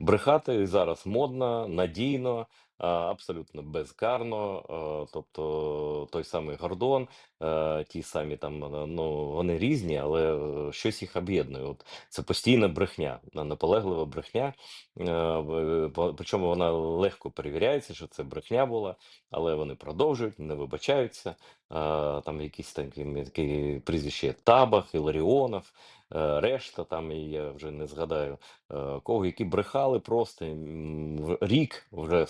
Брехати зараз модно, надійно, абсолютно безкарно. Тобто той самий Гордон, ті самі там, ну вони різні, але е, щось їх об'єднує. От це постійна брехня, наполеглива брехня. Е, Причому вона легко перевіряється, що це брехня була, але вони продовжують, не вибачаються. Там якісь такі, прізвища Табах, Іларіонов, решта там і я вже не згадаю е, кого, які брехали просто рік вже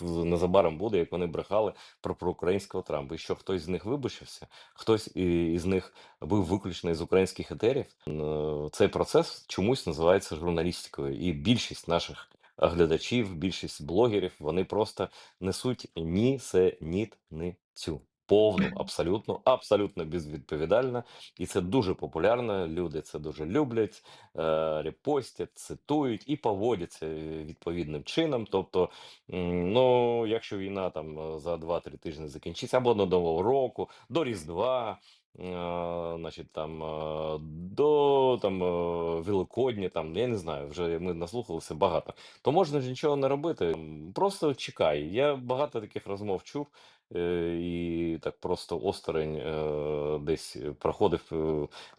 незабаром буде, як вони брехали про, про українського Трампа. І що хтось з них вибачився, хтось із них був виключений з українських етерів. Е, Цей процес чомусь називається журналістикою, і більшість наших глядачів, більшість блогерів, вони просто несуть нісенітницю. Повну, абсолютно, абсолютно безвідповідальна, і це дуже популярно. Люди це дуже люблять е, репостять, цитують і поводяться е, відповідним чином. Тобто, ну, якщо війна там е, за 2-3 тижні закінчиться, або до Нового року, до Різдва. Значить, там до там е, Великодня, там я не знаю, вже ми наслухалися багато. То можна ж нічого не робити. Просто чекай. Я багато таких розмов чув і так просто осторонь е, десь проходив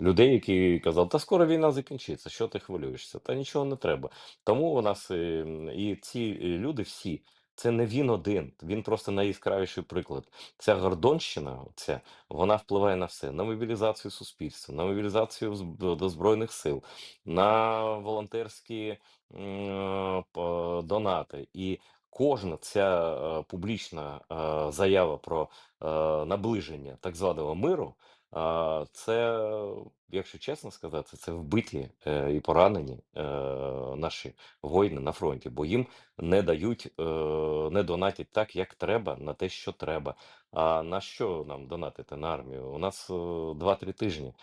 людей, які казали, та скоро війна закінчиться, що ти хвилюєшся? Та нічого не треба. Тому у нас е, і ці е, люди всі. Це не він один, він просто найяскравіший приклад. Ця Гордонщина, ця, вона впливає на все: на мобілізацію суспільства, на мобілізацію до збройних сил, на волонтерські е, донати. І кожна ця е, публічна е, заява про е, наближення так званого миру. А, це, якщо чесно сказати, це вбиті е, і поранені е, наші воїни на фронті, бо їм не дають, е, не донатять так, як треба, на те, що треба. А на що нам донатити на армію? У нас е, 2-3 тижні.